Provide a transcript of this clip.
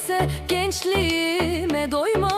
ise gençliğime doyma